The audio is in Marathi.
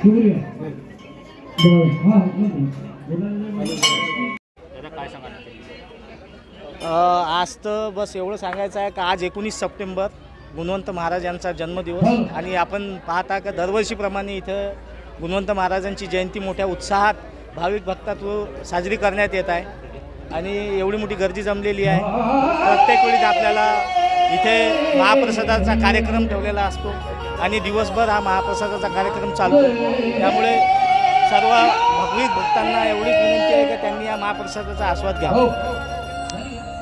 आज तर बस एवढं सांगायचं आहे का आज एकोणीस सप्टेंबर गुणवंत महाराज यांचा जन्मदिवस. आणि आपण पाहता का दरवर्षीप्रमाणे इथं गुणवंत महाराजांची जयंती मोठ्या उत्साहात भाविक भक्तातू साजरी करण्यात येत आहे. आणि एवढी मोठी गर्दी जमलेली आहे. प्रत्येक वेळी आपल्याला इथे महाप्रसादाचा कार्यक्रम ठेवलेला असतो. आणि दिवसभर हा महाप्रसादाचा कार्यक्रम चालतो. त्यामुळे सर्व भाविक भक्तांना एवढीच विनंती आहे की त्यांनी या महाप्रसादाचा आस्वाद घ्यावा. हो.